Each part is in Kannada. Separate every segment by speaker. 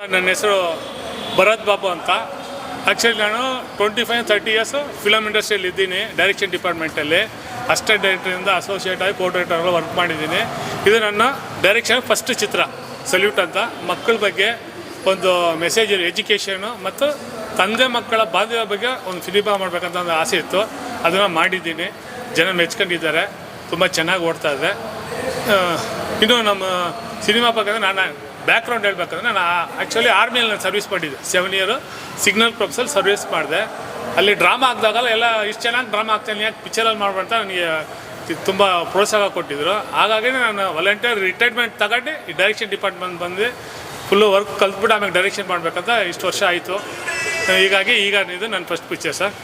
Speaker 1: ನನ್ನ ಹೆಸರು ಭರತ್ ಬಾಬು ಅಂತ. ಆ್ಯಕ್ಚುಲಿ ನಾನು twenty five thirty years film ಇಂಡಸ್ಟ್ರಿಯಲ್ಲಿ ಇದ್ದೀನಿ ಡೈರೆಕ್ಷನ್ ಡಿಪಾರ್ಟ್ಮೆಂಟಲ್ಲಿ ಅಸಿಸ್ಟೆಂಟ್ ಡೈರೆಕ್ಟರಿಂದ ಅಸೋಸಿಯೇಟ್ ಆಗಿ ಕೋ ಡೈರೆಕ್ಟರ್ ವರ್ಕ್ ಮಾಡಿದ್ದೀನಿ. ಇದು ನನ್ನ ಡೈರೆಕ್ಷನ್ ಫಸ್ಟ್ ಚಿತ್ರ ಸಲ್ಯೂಟ್ ಅಂತ. ಮಕ್ಕಳ ಬಗ್ಗೆ ಒಂದು ಮೆಸೇಜ್ ಎಜುಕೇಷನು ಮತ್ತು ತಂದೆ ಮಕ್ಕಳ ಬಾಂಧವ್ಯ ಬಗ್ಗೆ ಒಂದು ಫಿಲಿಮ ಮಾಡಬೇಕಂತ ಒಂದು ಆಸೆ ಇತ್ತು. ಅದನ್ನು ಮಾಡಿದ್ದೀನಿ. ಜನ ಮೆಚ್ಕೊಂಡಿದ್ದಾರೆ. ತುಂಬ ಚೆನ್ನಾಗಿ ಓಡ್ತಾ ಇದೆ. ಇನ್ನು ನಮ್ಮ ಸಿನಿಮಾ ಬಗ್ಗೆ ನಾನು ಬ್ಯಾಕ್ಗ್ರೌಂಡ್ ಹೇಳ್ಬೇಕಂದ್ರೆ ನಾನು ಆ್ಯಕ್ಚುಲಿ ಆರ್ಮಿಯಲ್ಲಿ ನಾನು ಸರ್ವಿಸ್ ಮಾಡಿದ್ದೆ. ಸೆವೆನ್ ಇಯರು ಸಿಗ್ನಲ್ ಕ್ರಬ್ಸಲ್ಲಿ ಸರ್ವಿಸ್ ಮಾಡಿದೆ. ಅಲ್ಲಿ ಡ್ರಾಮಾ ಹಾಕಿದಾಗಲ್ಲ ಎಲ್ಲ ಇಷ್ಟು ಚೆನ್ನಾಗಿ ಡ್ರಾಮಾ ಆಗ್ತಾನೆ ಯಾಕೆ ಪಿಕ್ಚರಲ್ಲಿ ಮಾಡ್ಬೇಡ ನನಗೆ ತುಂಬ ಪ್ರೋತ್ಸಾಹ ಕೊಟ್ಟಿದ್ದರು ಹಾಗಾಗಿ ನಾನು ವಾಲಂಟಿಯರ್ ರಿಟೈರ್ಮೆಂಟ್ ತಗೊಂಡು ಈ ಡೈರೆಕ್ಷನ್ ಡಿಪಾರ್ಟ್ಮೆಂಟ್ ಬಂದು ಫುಲ್ಲು ವರ್ಕ್ ಕಲ್ತ್ಬಿಟ್ಟು ಆಮೇಲೆ ಡೈರೆಕ್ಷನ್ ಮಾಡಬೇಕಂತ ಇಷ್ಟು ವರ್ಷ ಆಯಿತು. ಹೀಗಾಗಿ ಈಗ ಇದು ನನ್ನ ಫಸ್ಟ್ ಪಿಕ್ಚರ್ ಸರ್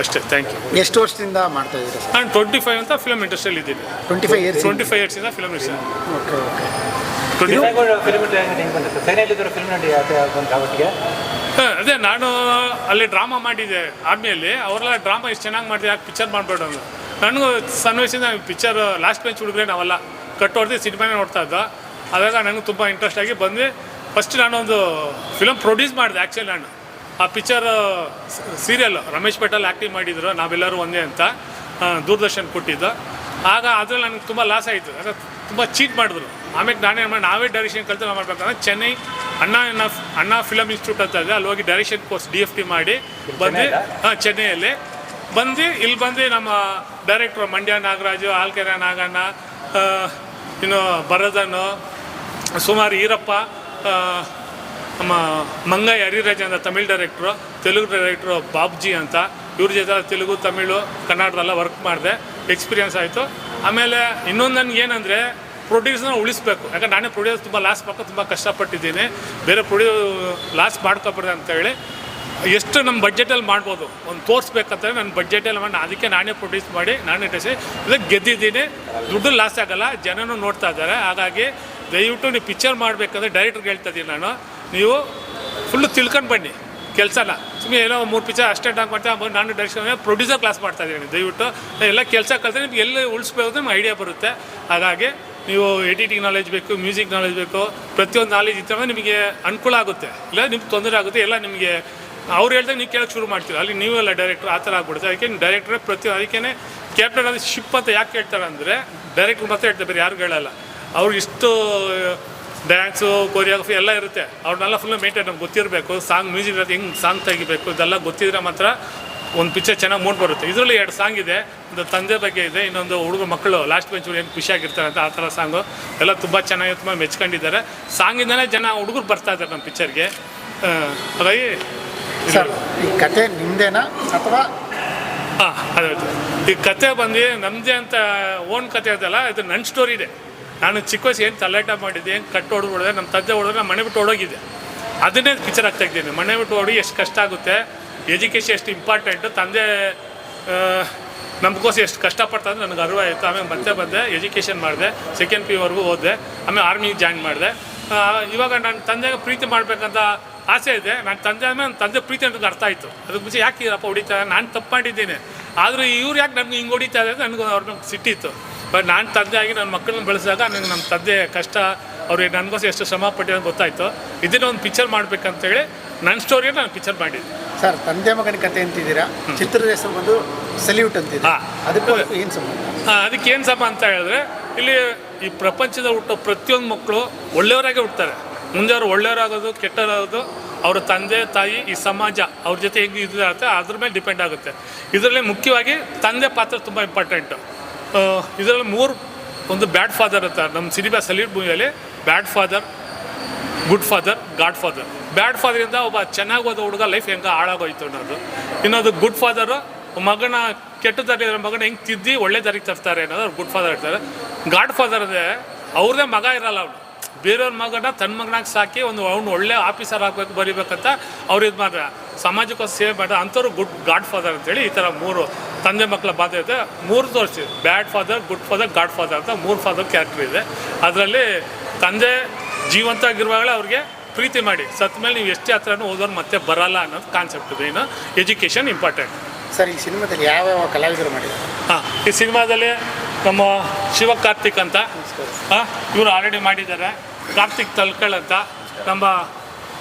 Speaker 1: ಅಷ್ಟೇ. ಥ್ಯಾಂಕ್ ಯು
Speaker 2: ಎಷ್ಟು ವರ್ಷದಿಂದ ಮಾಡ್ತಾ ಇದ್ದೀರಾ
Speaker 1: ನಾನು ಟ್ವೆಂಟಿ ಫೈವ್ ಅಂತ ಫಿಲಮ್ ಇಂಡಸ್ಟ್ರಿಯಲ್ಲಿ ಇದ್ದೀನಿ.
Speaker 2: Twenty five years
Speaker 1: twenty five ಇಯರ್ಸಿಂದ film industry
Speaker 2: okay okay
Speaker 1: ಅದೇ ನಾನು ಅಲ್ಲಿ ಡ್ರಾಮಾ ಮಾಡಿದ್ದೆ ಆರ್ಮಿಯಲ್ಲಿ ಅವರೆಲ್ಲ ಡ್ರಾಮಾ ಇಷ್ಟು ಚೆನ್ನಾಗಿ ಮಾಡಿದೆ ಯಾಕೆ ಪಿಕ್ಚರ್ ಮಾಡಬೇಡ ಅಂದ್ರು ನನಗೂ ಸಣ್ಣ ವಯಸ್ಸಿಂದ ಪಿಕ್ಚರ್ ಲಾಸ್ಟ್ ಬೆಂಚ್ ಹುಡುಗ್ರೆ ನಾವೆಲ್ಲ ಕಟ್ ಹೊಡೆದು ಸಿನಿಮಾನೇ ನೋಡ್ತಾ ಇದ್ದ. ಅದಾಗ ನನಗೆ ತುಂಬ ಇಂಟ್ರೆಸ್ಟ್ ಆಗಿ ಬಂದು ಫಸ್ಟ್ ನಾನೊಂದು ಫಿಲಮ್ ಪ್ರೊಡ್ಯೂಸ್ ಮಾಡಿದೆ ಆ್ಯಕ್ಚುಲಿ ನಾನು. ಆ picture serial Ramesh Patel acting ಮಾಡಿದ್ರು ನಾವೆಲ್ಲರೂ ಒಂದೇ ಅಂತ ದೂರದರ್ಶನ್ ಕೊಟ್ಟಿದ್ದು. ಆಗ ಅದ್ರಲ್ಲಿ ನನಗೆ ತುಂಬ ಲಾಸ್ ಆಯಿತು. ಯಾಕಂದ್ರೆ ತುಂಬ ಚೀಟ್ ಮಾಡಿದ್ರು. ಆಮೇಲೆ ನಾನೇನು ಮಾಡಿ ನಾವೇ ಡೈರೆಕ್ಷನ್ ಕಲಿತು ನಾವು ಮಾಡ್ಬೇಕಂದ್ರೆ ಚೆನ್ನೈ ಅಣ್ಣ ಅಣ್ಣ ಅಣ್ಣಾ ಫಿಲಮ್ ಇನ್ಸ್ಟಿಟ್ಯೂಟ್ ಅಂತ ಇದೆ ಅಲ್ಲಿ ಹೋಗಿ direction course D F T ಮಾಡಿ ಬಂದು ಹಾಂ ಚೆನ್ನೈಯಲ್ಲಿ. ಬಂದು ಇಲ್ಲಿ ಬಂದು ನಮ್ಮ ಡೈರೆಕ್ಟ್ರು ಮಂಡ್ಯ ನಾಗರಾಜು ಆಲ್ಕೆರೆ ನಾಗಣ್ಣ ಇನ್ನು ಭರದನು ಸುಮಾರು ಈರಪ್ಪ ನಮ್ಮ ಮಂಗೈ ಹರಿರಾಜ್ ಅಂತ ತಮಿಳ್ ಡೈರೆಕ್ಟ್ರು ತೆಲುಗು ಡೈರೆಕ್ಟ್ರು ಬಾಬ್ಜಿ ಅಂತ. ಇವ್ರ ಜೊತೆ ತೆಲುಗು ತಮಿಳು ಕನ್ನಡದೆಲ್ಲ ವರ್ಕ್ ಮಾಡಿದೆ. ಎಕ್ಸ್ಪೀರಿಯನ್ಸ್ ಆಯಿತು. ಆಮೇಲೆ ಇನ್ನೊಂದು ನನಗೆ ಏನಂದರೆ ಪ್ರೊಡ್ಯೂಸ್ನ ಉಳಿಸ್ಬೇಕು. ಯಾಕಂದ್ರೆ ನಾನೇ ಪ್ರೊಡ್ಯೂಸ್ ತುಂಬ ಲಾಸ್ ಮಾಡ್ಕೊ ತುಂಬ ಕಷ್ಟಪಟ್ಟಿದ್ದೀನಿ. ಬೇರೆ ಪ್ರೊಡ್ಯೂ ಲಾಸ್ ಮಾಡ್ಕೊಬಾರ್ದು ಅಂತೇಳಿ ಎಷ್ಟು ನಮ್ಮ ಬಡ್ಜೆಟಲ್ಲಿ ಮಾಡ್ಬೋದು, ಒಂದು ತೋರಿಸ್ಬೇಕಂತಂದ್ರೆ ನನ್ನ ಬಡ್ಜೆಟಲ್ಲಿ ಮಾಡಿ, ಅದಕ್ಕೆ ನಾನೇ ಪ್ರೊಡ್ಯೂಸ್ ಮಾಡಿ, ನಾನೇ ಟೆಸಿ ಇದಕ್ಕೆ ಗೆದ್ದಿದ್ದೀನಿ. ದುಡ್ಡು ಲಾಸ್ ಆಗಲ್ಲ, ಜನನೂ ನೋಡ್ತಾ ಇದ್ದಾರೆ. ಹಾಗಾಗಿ ದಯವಿಟ್ಟು ನೀವು ಪಿಕ್ಚರ್ ಮಾಡಬೇಕಂದ್ರೆ ಡೈರೆಕ್ಟ್ರಿಗೆ ಹೇಳ್ತಾ ಇದ್ದೀನಿ ನಾನು. ನೀವು ಫುಲ್ಲು ತಿಳ್ಕೊಂಡು ಬನ್ನಿ ಕೆಲಸನ. ಸುಮ್ಮನೆ ಏನೋ ಮೂರು ಪಿಕ್ಚರ್ ಅಸ್ಟೆಂಟ್ ಆಗಿ ಮಾಡ್ತಾ ಆಮೇಲೆ ನಾನು ಡೈರೆಕ್ಷನ್ ಪ್ರೊಡ್ಯೂಸರ್ ಕ್ಲಾಸ್ ಮಾಡ್ತಾ ಇದ್ದೀನಿ. ದಯವಿಟ್ಟು ಎಲ್ಲ ಕೆಲಸ ಕಲಿತರೆ ನಿಮ್ಗೆ ಎಲ್ಲಿ ಉಳಿಸ್ಬೇಕು ನಿಮ್ಗೆ ಐಡಿಯಾ ಬರುತ್ತೆ. ಹಾಗಾಗಿ ನೀವು ಎಡಿಟಿಂಗ್ ನಾಲೆಜ್ ಬೇಕು ಮ್ಯೂಸಿಕ್ ನಾಲೆಜ್ ಬೇಕು, ಪ್ರತಿಯೊಂದು ನಾಲೆಜ್ ಇದ್ದರೆ ನಿಮಗೆ ಅನುಕೂಲ ಆಗುತ್ತೆ. ಇಲ್ಲ, ನಿಮ್ಗೆ ತೊಂದರೆ ಆಗುತ್ತೆ, ಎಲ್ಲ ನಿಮಗೆ, ಅವ್ರು ಹೇಳ್ದಾಗ ನೀವು ಕೇಳೋಕ್ಕೆ ಶುರು ಮಾಡ್ತೀರ. ಅಲ್ಲಿ ನೀವೆಲ್ಲ ಡೈರೆಕ್ಟರ್ ಆ ಥರ ಆಗ್ಬಿಡುತ್ತೆ. ಅದಕ್ಕೆ ಡೈರೆಕ್ಟ್ರೆ ಪ್ರತಿ ಅದಕ್ಕೇ ಕ್ಯಾಪ್ಟನ್ ಶಿಪ್ ಅಂತ ಯಾಕೆ ಹೇಳ್ತಾರೆ ಅಂದರೆ ಡೈರೆಕ್ಟ್ರ್ ಮಾತ್ರ ಹೇಳ್ತಾರೆ, ಬೇರೆ ಯಾರು ಹೇಳಲ್ಲ. ಅವ್ರು ಇಷ್ಟು ಡ್ಯಾನ್ಸು ಕೊರಿಯೋಗ್ರಫಿ ಎಲ್ಲ ಇರುತ್ತೆ. ಅವ್ರನ್ನೆಲ್ಲ ಫುಲ್ ಮೇಂಟೈನ್ ನಮ್ಗೆ ಗೊತ್ತಿರಬೇಕು. ಸಾಂಗ್ ಮ್ಯೂಸಿಕ್ ಹೆಂಗೆ ಸಾಂಗ್ ತೆಗಿಬೇಕು, ಇದೆಲ್ಲ ಗೊತ್ತಿದ್ರೆ ಮಾತ್ರ ಒಂದು ಪಿಕ್ಚರ್ ಚೆನ್ನಾಗಿ ಮೂಡ್ ಬರುತ್ತೆ. ಇದರಲ್ಲಿ ಎರಡು ಸಾಂಗ್ ಇದೆ. ಒಂದು ತಂದೆ ಬಗ್ಗೆ ಇದೆ ಇನ್ನೊಂದು ಹುಡುಗ ಮಕ್ಕಳು ಲಾಸ್ಟ್ ಬೆಂಚ್ ಏನು ಖುಷಿಯಾಗಿರ್ತಾರೆ ಅಂತ ಆ ಥರ ಸಾಂಗು ಎಲ್ಲ ತುಂಬ ಚೆನ್ನಾಗಿ ತುಂಬ ಮೆಚ್ಕೊಂಡಿದ್ದಾರೆ. ಸಾಂಗಿಂದನೇ ಜನ ಹುಡುಗರು ಬರ್ತಾ ಇದ್ದಾರೆ ನಮ್ಮ ಪಿಕ್ಚರ್ಗೆ ಹಾಗಾಗಿ
Speaker 2: ಸರ್ ಈ ಕತೆ ನಿಮ್ಮದೇನಾ ಅಥವಾ?
Speaker 1: ಹಾಂ ಅದೇ ಈ ಕತೆ ಬಂದು ನಮ್ಮದೇ ಅಂತ ಓನ್ ಕತೆ ಅದಲ್ಲ ಇದು ನನ್ನ ಸ್ಟೋರಿ ಇದೆ. ನಾನು ಚಿಕ್ಕ ವಯಸ್ಸು ಏನು ತಲೆಟ ಮಾಡಿದ್ದೆ ಏನು ಕಟ್ಟು ಹೊಡೆದು ಹೊಡೆದೆ ನಮ್ಮ ತಂದೆ ಹೊಡೆದ್ರೆ ನಾನು ಮನೆ ಬಿಟ್ಟು ಓಡೋಗಿದ್ದೆ ಅದನ್ನೇ ಪಿಕ್ಚರ್ ಆಗ್ತಾ ಇದ್ದೀನಿ. ಮನೆ ಬಿಟ್ಟು ಓಡಿ ಎಷ್ಟು ಕಷ್ಟ ಆಗುತ್ತೆ. ಎಜುಕೇಷನ್ ಎಷ್ಟು ಇಂಪಾರ್ಟೆಂಟು, ತಂದೆ ನಮ್ಗೋಸ್ ಎಷ್ಟು ಕಷ್ಟಪಡ್ತಾರೆ ನನಗೆ ಅರ್ವ ಆಯಿತು. ಆಮೇಲೆ ಮತ್ತೆ ಬಂದೆ ಎಜುಕೇಷನ್ ಮಾಡಿದೆ ಸೆಕೆಂಡ್ ಪಿ ವರೆಗೂ ಓದಿದೆ, ಆಮೇಲೆ ಆರ್ಮಿಗೆ ಜಾಯ್ನ್ ಮಾಡಿದೆ. ಇವಾಗ ನನ್ನ ತಂದೆಗೆ ಪ್ರೀತಿ ಮಾಡಬೇಕಂತ ಆಸೆ ಇದೆ. ನನ್ನ ತಂದೆ ಆದ್ಮೇಲೆ ನನ್ನ ತಂದೆ ಪ್ರೀತಿ ಅಂತ ಅರ್ಥ ಆಯಿತು. ಅದಕ್ಕೆ ಮುಂಚೆ ಯಾಕೆ ಇರಪ್ಪ ಹೊಡಿತಾರೆ ನಾನು ತಪ್ಪು ಮಾಡಿದ್ದೀನಿ. ಆದರೂ ಇವ್ರು ಯಾಕೆ ನನಗೆ ಹಿಂಗೆ ಹೊಡಿತಾ ಇದೆ ನನಗೆ ಅವ್ರ ಮೇಲೆ ಸಿಟ್ಟಿತ್ತು ಬಟ್ ನಾನು ತಂದೆ ಆಗಿ ನನ್ನ ಮಕ್ಕಳನ್ನ ಬೆಳೆಸಿದಾಗ ನನಗೆ ನಮ್ಮ ತಂದೆ ಕಷ್ಟ, ಅವ್ರಿಗೆ ನನಗೋಸ್ಕರ ಎಷ್ಟು ಶ್ರಮ ಪಟ್ಟಿರೋ ಗೊತ್ತಾಯಿತು. ಇದನ್ನ ಒಂದು ಪಿಕ್ಚರ್ ಮಾಡ್ಬೇಕಂತೇಳಿ ನನ್ನ ಸ್ಟೋರಿಯನ್ನು ನಾನು ಪಿಕ್ಚರ್ ಮಾಡಿದ್ದೆ.
Speaker 2: ಸರ್ ತಂದೆ ಮಗನ ಕತೆ ಅಂತಿದ್ದೀರಾ? ಚಿತ್ರದ ಹೆಸರು ಬಂದು ಸಲ್ಯೂಟ್ ಅಂತಿದೆ.
Speaker 1: ಹಾ.
Speaker 2: ಅದಕ್ಕೂ ಏನು ಸಂಬಂಧ?
Speaker 1: ಅದಕ್ಕೆ ಏನು ಸಮ ಅಂತ ಹೇಳಿದ್ರೆ ಇಲ್ಲಿ ಈ ಪ್ರಪಂಚದ ಹುಟ್ಟೋ ಪ್ರತಿಯೊಂದು ಮಕ್ಕಳು ಒಳ್ಳೆಯವರಾಗೆ ಹುಡ್ತಾರೆ ಮುಂದೆ ಅವರು ಒಳ್ಳೆಯವರಾಗೋದು ಕೆಟ್ಟವರಾಗೋದು ಅವರ ತಂದೆ ತಾಯಿ ಈ ಸಮಾಜ ಅವ್ರ ಜೊತೆ ಹೆಂಗೆ ಇದಾಗುತ್ತೆ ಅದ್ರ ಮೇಲೆ ಡಿಪೆಂಡ್ ಆಗುತ್ತೆ. ಇದರಲ್ಲಿ ಮುಖ್ಯವಾಗಿ ತಂದೆ ಪಾತ್ರ ತುಂಬ ಇಂಪಾರ್ಟೆಂಟು ಇದರಲ್ಲಿ ಮೂರು ಒಂದು ಬ್ಯಾಡ್ ಫಾದರ್ ಅಂತ ನಮ್ಮ cinema salute ಮೂವಿಯಲ್ಲಿ bad father good father god father bad ಫಾದರಿಂದ ಒಬ್ಬ ಚೆನ್ನಾಗಿ ಹೋದ ಹುಡುಗ ಲೈಫ್ ಹೆಂಗೆ ಹಾಳಾಗೋಯ್ತು ಅನ್ನೋದು. ಇನ್ನೊಂದು ಗುಡ್ ಫಾದರು ಮಗನ ಕೆಟ್ಟ ದಾರಿ ಮಗನ ಹೆಂಗೆ ತಿದ್ದಿ ಒಳ್ಳೆ ದಾರಿಗೆ ತರ್ತಾರೆ ಅನ್ನೋದು ಗುಡ್ ಫಾದರ್ ಇರ್ತಾರೆ. ಗಾಡ್ ಫಾದರ್ ಅದೇ ಅವ್ರದೇ ಮಗ ಇರಲ್ಲ ಅವನು. ಬೇರೆಯವ್ರ ಮಗನ ತನ್ನ ಮಗನಾಗಿ ಸಾಕಿ ಒಂದು ಅವ್ನು ಒಳ್ಳೆ ಆಫೀಸರ್ ಆಗಬೇಕು, ಬರೀಬೇಕಂತ ಅವ್ರು ಇದು ಮಾಡ್ರೆ. ಸಮಾಜಕ್ಕೋಸ್ಕರ ಸೇವೆ ಮಾಡ್ರೆ ಅಂಥವ್ರು ಗುಡ್ ಗಾಡ್ ಫಾದರ್ ಅಂತೇಳಿ ಈ ಥರ ಮೂರು ತಂದೆ ಮಕ್ಕಳ ಬಾಧೆ ಇದೆ. ಮೂರು ತೋರಿಸಿ bad father good father god father ಅಂತ ಮೂರು ಫಾದರ್ ಕ್ಯಾರೆಕ್ಟರ್ ಇದೆ. ಅದರಲ್ಲಿ ತಂದೆ ಜೀವಂತ ಆಗಿರುವಾಗಲೇ ಅವ್ರಿಗೆ ಪ್ರೀತಿ ಮಾಡಿ ಸತ್ತ ಮೇಲೆ ನೀವು ಎಷ್ಟೇ ಹತ್ರನೂ ಓದೋರು ಮತ್ತೆ ಬರಲ್ಲ ಅನ್ನೋದು ಕಾನ್ಸೆಪ್ಟ್ ಇದೆ. ಇನ್ನು ಎಜುಕೇಷನ್ ಇಂಪಾರ್ಟೆಂಟ್
Speaker 2: ಸರ್ ಈ ಸಿನಿಮಾದಲ್ಲಿ ಯಾವ ಯಾವ ಕಲಾವಿದರು ಮಾಡಿದ್ದಾರೆ?
Speaker 1: ಹಾಂ ಈ ಸಿನಿಮಾದಲ್ಲಿ ನಮ್ಮ ಶಿವ ಕಾರ್ತಿಕ್ ಅಂತ. ಇವರು ಆಲ್ರೆಡಿ ಮಾಡಿದ್ದಾರೆ. ಕಾರ್ತಿಕ್ ತಲ್ಕಳ್ ಅಂತ ನಮ್ಮ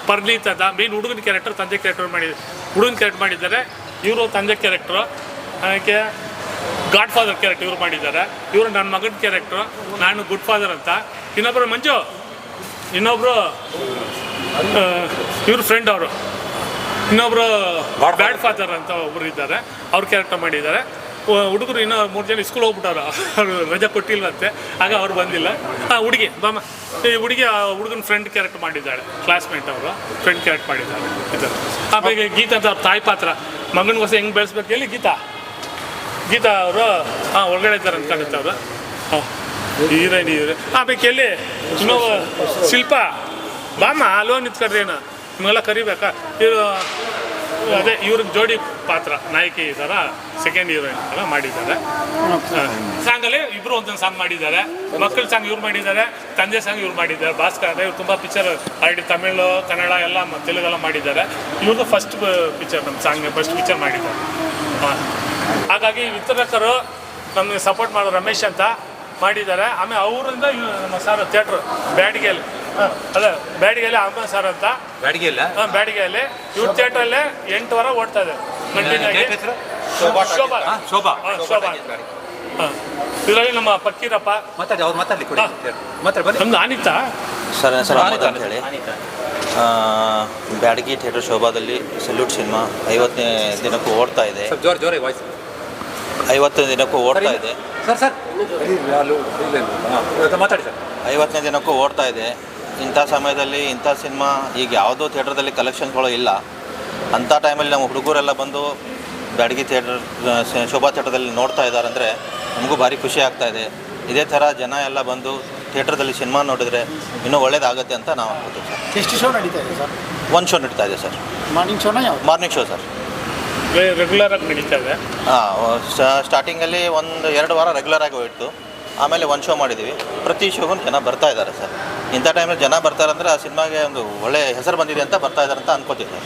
Speaker 1: ಪರ್ನೀತ್ ಅಂತ ಮೇನ್ ಹುಡುಗನ ಕ್ಯಾರೆಕ್ಟರ್ ತಂದೆ ಕ್ಯಾರೆಕ್ಟರ್ ಮಾಡಿದ್ದಾರೆ. ಹುಡುಗನ ಕ್ಯಾರೆಕ್ಟರ್ ಮಾಡಿದ್ದಾರೆ. ಇವರು ತಂದೆ ಕ್ಯಾರೆಕ್ಟ್ರು ಅದಕ್ಕೆ ಗಾಡ್ ಫಾದರ್ ಕ್ಯಾರೆಕ್ಟರ್ ಇವರು ಮಾಡಿದ್ದಾರೆ. ಇವರು ನನ್ನ ಮಗನ ಕ್ಯಾರೆಕ್ಟ್ರು ನಾನು ಗುಡ್ ಫಾದರ್ ಅಂತ. ಇನ್ನೊಬ್ಬರು ಮಂಜು ಇನ್ನೊಬ್ಬರು ಇವ್ರ ಫ್ರೆಂಡ್ ಅವರು. ಇನ್ನೊಬ್ರು ಬ್ಯಾಡ್ ಫಾದರ್ ಅಂತ ಒಬ್ರು ಇದ್ದಾರೆ. ಅವ್ರ ಕ್ಯಾರೆಕ್ಟರ್ ಮಾಡಿದ್ದಾರೆ. ಹುಡುಗರು ಇನ್ನೂ ಮೂರು ಜನ ಸ್ಕೂಲ್ ಹೋಗ್ಬಿಟ್ಟಾರ. ಅವರು ರಜೆ ಕೊಟ್ಟಿಲ್ವಂತೆ. ಆಗ ಅವ್ರು ಬಂದಿಲ್ಲ. ಹಾಂ ಹುಡುಗಿ ಬಾಮ ಈ ಹುಡುಗಿ ಆ ಹುಡುಗನ ಫ್ರೆಂಡ್ ಕ್ಯಾರೆಕ್ಟ್ ಮಾಡಿದ್ದಾಳೆ. ಕ್ಲಾಸ್ಮೇಟ್ ಅವರು. ಫ್ರೆಂಡ್ ಕ್ಯಾರೆಕ್ಟ್ ಮಾಡಿದ್ದಾರೆ. ಇದ್ದಾರೆ ಆಮೇಲೆ ಗೀತಾ ಅಂತ ಅವ್ರ ತಾಯಿ ಪಾತ್ರ. ಮಗನಿಗೋಸ್ಕರ ಹೆಂಗೆ ಬೆಳೆಸ್ಬೇಕು? ಹೇಳಿ ಗೀತಾ? ಗೀತಾ ಅವರು ಹಾಂ ಒಳಗಡೆ ಇದ್ದಾರೆ ಅಂತ ಕಾಣುತ್ತೆ ಅವರು. ಹಾಂ ಹೀರೋಯಿನ್ ಆ ಆಮೇಲೆ ಎಲ್ಲಿ? ಇನ್ನೊಬ್ಬ ಶಿಲ್ಪ ಬಾಮ ಅಲೋ ನಿಂತ್ಕೊಂಡ್ರಿ ಏನು? ನಿಮಗೆಲ್ಲ ಕರಿಬೇಕಾ? ಇವರು, ಅದೇ, ಇವ್ರಿಗೆ ಜೋಡಿ ಪಾತ್ರ. ನಾಯಕಿ ಥರ ಸೆಕೆಂಡ್ ಹೀರೋಯಿನ್ ಎಲ್ಲ ಮಾಡಿದ್ದಾರೆ. ಸಾಂಗಲ್ಲಿ ಇಬ್ರು ಒಂದೊಂದು ಸಾಂಗ್ ಮಾಡಿದ್ದಾರೆ. ಮಕ್ಕಳ ಸಾಂಗ್ ಇವ್ರು ಮಾಡಿದ್ದಾರೆ, ತಂದೆ ಸಾಂಗ್ ಇವ್ರು ಮಾಡಿದ್ದಾರೆ. ಭಾಸ್ಕರ್ ಅಂದರೆ ಇವ್ರು ತುಂಬ ಪಿಕ್ಚರ್ ಆಲ್ರೆಡಿ ತಮಿಳು, ಕನ್ನಡ ಎಲ್ಲ ತೆಲುಗೆಲ್ಲ ಮಾಡಿದ್ದಾರೆ. ಇವ್ರದ್ದು ಫಸ್ಟ್ ಪಿಕ್ಚರ್ ನಮ್ಮ ಸಾಂಗ್ ಫಸ್ಟ್ ಪಿಕ್ಚರ್ ಮಾಡಿದ್ದಾರೆ. ಹಾಗಾಗಿ ವಿತರಕರು ನಮಗೆ ಸಪೋರ್ಟ್ ಮಾಡೋ ರಮೇಶ್ ಅಂತ. ಮಾಡಿದ್ದಾರೆ. ಆಮೇಲೆ ಅವರಿಂದ ನಮ್ಮ ಸರ್ ಥಿಯೇಟ್ರ್ ಬ್ಯಾಡಿಗೆಯಲ್ಲಿ. ಹಾಂ ಅದೇ ಬ್ಯಾಡಿಗೆಯಲ್ಲಿ ಅಮ್ಮ ಸರ್ ಅಂತ.
Speaker 3: ಬಾಡಿಗೆ ಇಲ್ಲ
Speaker 1: ಹಾಂ ಬ್ಯಾಡಿಗೆಯಲ್ಲಿ. ಇವ್ರ ಥಿಯೇಟ್ರಲ್ಲೇ ಎಂಟು ವಾರ ಓಡ್ತಾ ಇದೆ. ಕಂಟಿನ್ಯೂ ಆಗಿ.
Speaker 3: ಥಿಯೇಟ್ರ್
Speaker 1: ಶೋಭಾ
Speaker 3: ಹಾ, ಶೋಭಾ.
Speaker 1: ಹಾಂ ಶೋಭಾ ಹಾಂ. ಇದರಲ್ಲಿ ನಮ್ಮ ಪಕ್ಕೀರಪ್ಪ.
Speaker 3: ಮಾತಾಡಿ ಅವ್ರು ಮಾತಾಡ್ಲಿ ಕೊಡಿ. ಮಾತಾಡಿ ಬನ್ನಿ.
Speaker 1: ನಮ್ದು ಅನಿತಾ.
Speaker 4: ಸರ್ ಸರ್
Speaker 3: ಅನಿತಾ,
Speaker 4: ಅಂತ ಹೇಳಿ ಆ, ಬ್ಯಾಡಗಿ ಥಿಯೇಟರ್ ಶೋಭಾದಲ್ಲಿ ಸಲ್ಯೂಟ್ ಸಿನಿಮಾ ಐವತ್ತನೇ ದಿನಕ್ಕೂ ಓಡ್ತಾ ಇದೆ.
Speaker 3: ಜೋರ್ ಜೋರಾಗಿ ವಾಯ್ಸ್
Speaker 4: ಐವತ್ತನೇ ದಿನಕ್ಕೂ ಓಡ್ತಾ ಇದೆ.
Speaker 3: Sir sir. ಮಾತಾಡಿ ಸರ್.
Speaker 4: ಐವತ್ತನೇ ದಿನಕ್ಕೂ ಓಡ್ತಾ ಇದೆ. ಇಂಥ ಸಮಯದಲ್ಲಿ ಇಂಥ ಸಿನಿಮಾ ಈಗ ಯಾವುದೋ ಥಿಯೇಟ್ರದಲ್ಲಿ ಕಲೆಕ್ಷನ್ಸ್ಗಳು ಇಲ್ಲ. ಅಂಥ ಟೈಮಲ್ಲಿ ನಮ್ಮ ಹುಡುಗರೆಲ್ಲ ಬಂದು ಬ್ಯಾಡಗಿ ಥಿಯೇಟರ್ ಶೋಭಾ ಥಿಯೇಟ್ರದಲ್ಲಿ ನೋಡ್ತಾ ಇದ್ದಾರೆ ಅಂದರೆ ನಮಗೂ ಭಾರಿ ಖುಷಿ ಆಗ್ತಾ ಇದೆ. ಇದೇ ಥರ ಜನ ಎಲ್ಲ ಬಂದು ಥಿಯೇಟ್ರದಲ್ಲಿ ಸಿನಿಮಾ ನೋಡಿದರೆ ಇನ್ನೂ ಒಳ್ಳೇದಾಗುತ್ತೆ ಅಂತ ನಾವು ಅನ್ಕೋತೀವಿ ಸರ್.
Speaker 2: ಎಷ್ಟು ಶೋ ನಡೀತಾ ಇದೆ ಸರ್?
Speaker 4: ಒಂದು ಶೋ ನಡೀತಾ ಇದೆ ಸರ್.
Speaker 2: ಮಾರ್ನಿಂಗ್ ಶೋನ ಯಾವ
Speaker 4: ಮಾರ್ನಿಂಗ್ ಶೋ ಸರ್.
Speaker 1: ರೆಗ್ಯುಲರ್ ಆಗಿ ನಡೀತಾ ಇದೆ.
Speaker 4: ಹಾಂ ಸ್ಟಾರ್ಟಿಂಗಲ್ಲಿ ಒಂದು ಎರಡು ವಾರ ರೆಗ್ಯುಲರ್ ಆಗಿ ಹೋಯಿತು. ಆಮೇಲೆ ಒಂದು ಶೋ ಮಾಡಿದ್ದೀವಿ ಪ್ರತಿ ಶೋಗೂ ಜನ ಬರ್ತಾ ಇದ್ದಾರೆ ಸರ್. ಇಂಥ ಟೈಮಲ್ಲಿ ಜನ ಬರ್ತಾರೆ ಅಂದರೆ ಆ ಸಿನಿಮಾಗೆ ಒಂದು ಒಳ್ಳೆ ಹೆಸರು ಬಂದಿದೆ ಅಂತ ಬರ್ತಾ ಇದ್ದಾರೆ ಅಂತ ಅನ್ಕೋತಿದ್ದೆ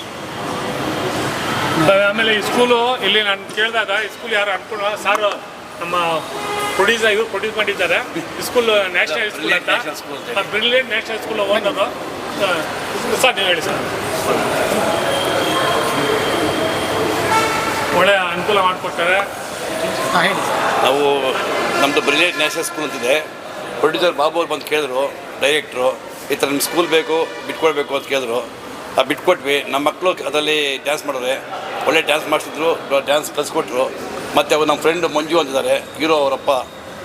Speaker 4: ಸರ್.
Speaker 1: ಆಮೇಲೆ ಈ ಸ್ಕೂಲು ಇಲ್ಲಿ ನಾನು ಕೇಳಿದಾಗ ಈ ಸ್ಕೂಲ್ ಯಾರು ಅನ್ಕೊಂಡು ಸಾರ್ ನಮ್ಮ ಪ್ರೊಡ್ಯೂಸರ್ ಇವರು ಪ್ರೊಡ್ಯೂಸ್ ಮಾಡಿದ್ದಾರೆ. ಈ ಸ್ಕೂಲ್ ನ್ಯಾಷನಲ್ ಸ್ಕೂಲ್ ಅಂತ. Brilliant national school own sir ನೀವು ಹೇಳಿ ಸರ್ ಒಳ್ಳೆ ಅನುಕೂಲ ಮಾಡಿಕೊಡ್ತಾರೆ.
Speaker 2: ಹಾಂ
Speaker 5: ನಾವು ನಮ್ಮದು ಬ್ರಿಲಿಯಂಟ್ ನ್ಯಾಷನಲ್ ಸ್ಕೂಲ್ ಅಂತಿದೆ. ಪ್ರೊಡ್ಯೂಸರ್ ಬಾಬು ಅವ್ರು ಬಂದು ಕೇಳಿದ್ರು ಡೈರೆಕ್ಟ್ರು ಈ ಥರ ನಿಮ್ಮ ಸ್ಕೂಲ್ ಬೇಕು ಬಿಟ್ಕೊಡ್ಬೇಕು ಅಂತ ಕೇಳಿದ್ರು. ಆ ಬಿಟ್ಕೊಟ್ವಿ. ನಮ್ಮ ಮಕ್ಕಳು ಅದರಲ್ಲಿ ಡ್ಯಾನ್ಸ್ ಮಾಡಿದ್ರೆ ಒಳ್ಳೆ ಡ್ಯಾನ್ಸ್ ಮಾಡಿಸಿದ್ರು ಡ್ಯಾನ್ಸ್ ಕಲಿಸ್ಕೊಟ್ರು. ಮತ್ತು ಅವ್ರು ನಮ್ಮ ಫ್ರೆಂಡ್ ಮಂಜು ಅಂತಿದ್ದಾರೆ ಹೀರೋ ಅವರಪ್ಪ.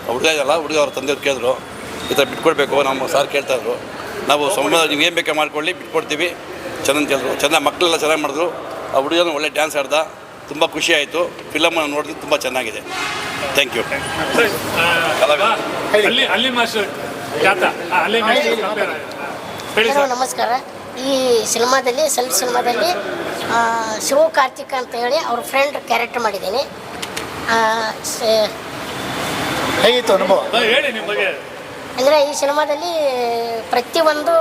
Speaker 5: ಹುಡುಗ ಇದಲ್ಲ ಹುಡುಗ ಅವ್ರ ತಂದೆಯವ್ರು ಕೇಳಿದ್ರು. ಈ ಥರ ಬಿಟ್ಕೊಡ್ಬೇಕು ನಮ್ಮ ಸಾರ್ ಕೇಳ್ತಾಯಿದ್ರು ನಾವು ಸಂಬಂಧ ನೀವು ಏನು ಬೇಕಾ ಮಾಡ್ಕೊಳ್ಳಿ ಬಿಟ್ಕೊಡ್ತೀವಿ. ಚೆನ್ನಾಗಿ ಕೇಳಿದ್ರು ಚೆನ್ನಾಗಿ ಮಕ್ಕಳೆಲ್ಲ ಚೆನ್ನಾಗಿ ಮಾಡಿದ್ರು. ಆ ಹುಡುಗನ ಒಳ್ಳೆ ಡ್ಯಾನ್ಸ್ ಆಡ್ದ. ತುಂಬ ಖುಷಿ ಆಯಿತು. ಫಿಲಮ್ ನೋಡಿದ್ರೆ ತುಂಬ ಚೆನ್ನಾಗಿದೆ. Thank you
Speaker 1: sir.
Speaker 6: ನಮಸ್ಕಾರ. ಈ ಸಿನಿಮಾದಲ್ಲಿ ಸೆಲ್ಫ್ ಸಿನಿಮಾದಲ್ಲಿ ಶಿವ ಕಾರ್ತಿಕ್ ಅಂತ ಹೇಳಿ ಅವ್ರ ಫ್ರೆಂಡ್ ಕ್ಯಾರೆಕ್ಟರ್ ಮಾಡಿದ್ದೀನಿ.
Speaker 2: ಹೇಗಿತ್ತು ಅನುಭವ?
Speaker 1: ಹೇಳಿ ನಿಮ್ಮ ಬಗ್ಗೆ.
Speaker 6: ಅಂದರೆ ಈ ಸಿನಿಮಾದಲ್ಲಿ ಪ್ರತಿಯೊಂದು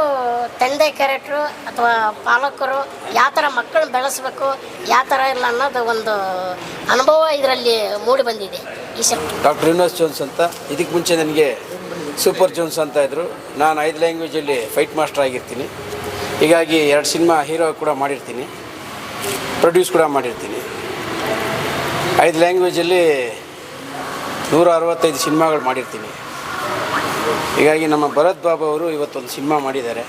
Speaker 6: ತಂದೆ ಕ್ಯಾರೆಕ್ಟ್ರು ಅಥವಾ ಪಾಲಕರು ಯಾವ ಥರ ಮಕ್ಕಳನ್ನ ಬೆಳೆಸಬೇಕು, ಯಾವ ಥರ ಇಲ್ಲ ಅನ್ನೋದು ಒಂದು ಅನುಭವ ಇದರಲ್ಲಿ ಮೂಡಿ ಬಂದಿದೆ ಈ ಸಿನಿಮಾ.
Speaker 7: ಡಾಕ್ಟರ್ ಯೂನಸ್ ಜೋನ್ಸ್ ಅಂತ. ಇದಕ್ಕೆ ಮುಂಚೆ ನನಗೆ ಸೂಪರ್ ಜೋನ್ಸ್ ಅಂತ ಇದ್ದರು ನಾನು ಐದು ಲ್ಯಾಂಗ್ವೇಜಲ್ಲಿ ಫೈಟ್ ಮಾಸ್ಟರ್ ಆಗಿರ್ತೀನಿ. ಹೀಗಾಗಿ ಎರಡು ಸಿನಿಮಾ ಹೀರೋ ಕೂಡ ಮಾಡಿರ್ತೀನಿ. ಪ್ರೊಡ್ಯೂಸ್ ಕೂಡ ಮಾಡಿರ್ತೀನಿ. ಐದು ಲ್ಯಾಂಗ್ವೇಜಲ್ಲಿ ನೂರ ಅರವತ್ತೈದು ಸಿನಿಮಾಗಳು ಮಾಡಿರ್ತೀನಿ. ಹೀಗಾಗಿ ನಮ್ಮ ಭರತ್ ಬಾಬು ಅವರು ಇವತ್ತೊಂದು ಸಿನಿಮಾ ಮಾಡಿದ್ದಾರೆ.